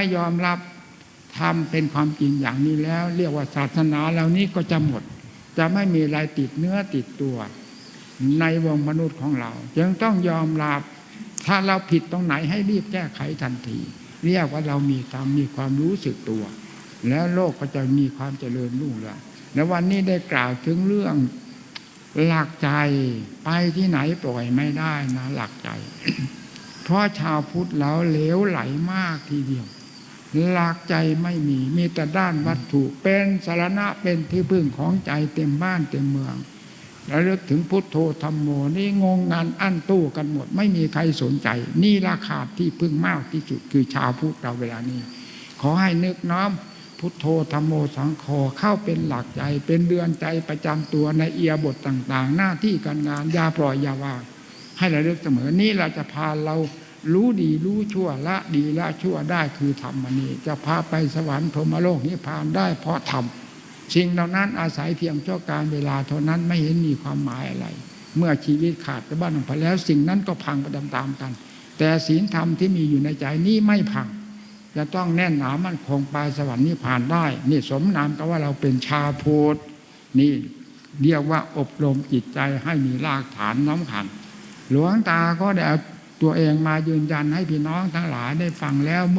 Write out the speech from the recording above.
ไม่ยอมรับทำเป็นความจริงอย่างนี้แล้ว เรียกว่าศาสนาเหล่านี้ก็จะหมด จะไม่มีอะไรติดเนื้อติดตัว ในวงมนุษย์ของเรา จึงต้องยอมรับถ้าเราผิดตรงไหนให้รีบแก้ไขทันที เรียกว่าเรามีธรรมมีความรู้สึกตัว แล้วโลกก็จะมีความเจริญรุ่งเรืองในวันนี้ได้กล่าวถึงเรื่องหลักใจไปที่ไหนปล่อยไม่ได้นะ หลักใจ เพราะชาวพุทธเราเลวไหลมากทีเดียว หลักใจไม่มี มีแต่ด้านวัตถุเป็นสารณะเป็นที่พึ่งของใจเต็มบ้านเต็มเมือง แล้วลึกถึงพุทโธธรรมโมนี่งงงานอั้นตู้กันหมด ไม่มีใครสนใจ นี่ราคาที่พึ่งมากที่สุดคือชาวพุทธเราเวลานี้ ขอให้นึกน้อมพุทโธธรรมโมสังโฆเข้าเป็นหลักใจเป็นเดือนใจประจำตัวในเอียบทต่าง ๆ หน้าที่การงานยาปล่อยยาวางให้ระลึกเสมอนี่เราจะพาเรา รู้ดีรู้ชั่วละดีละชั่วได้คือธรรมนี้จะพาไปสวรรค์พรหมโลกนิพพานได้เพราะธรรมสิ่งเหล่านั้นอาศัยเพียงชั่วการเวลาเท่านั้นไม่เห็นมีความหมายอะไร เมื่อชีวิตขาดไปบ้านของพแล้ว สิ่งนั้นก็พังไปตามๆกัน แต่ศีลธรรมที่มีอยู่ในใจนี้ไม่พัง จะต้องแน่นหนามั่นคงไปสวรรค์นิพพานได้ นี่สมนามกับว่าเราเป็นชาวพุทธนี่เรียกว่าอบรมจิตใจให้มีรากฐานน้ำขันหลวงตาก็ได้ ตัวเองมายืนยันให้พี่น้องทั้งหลายได้ฟังแล้วเมื่อ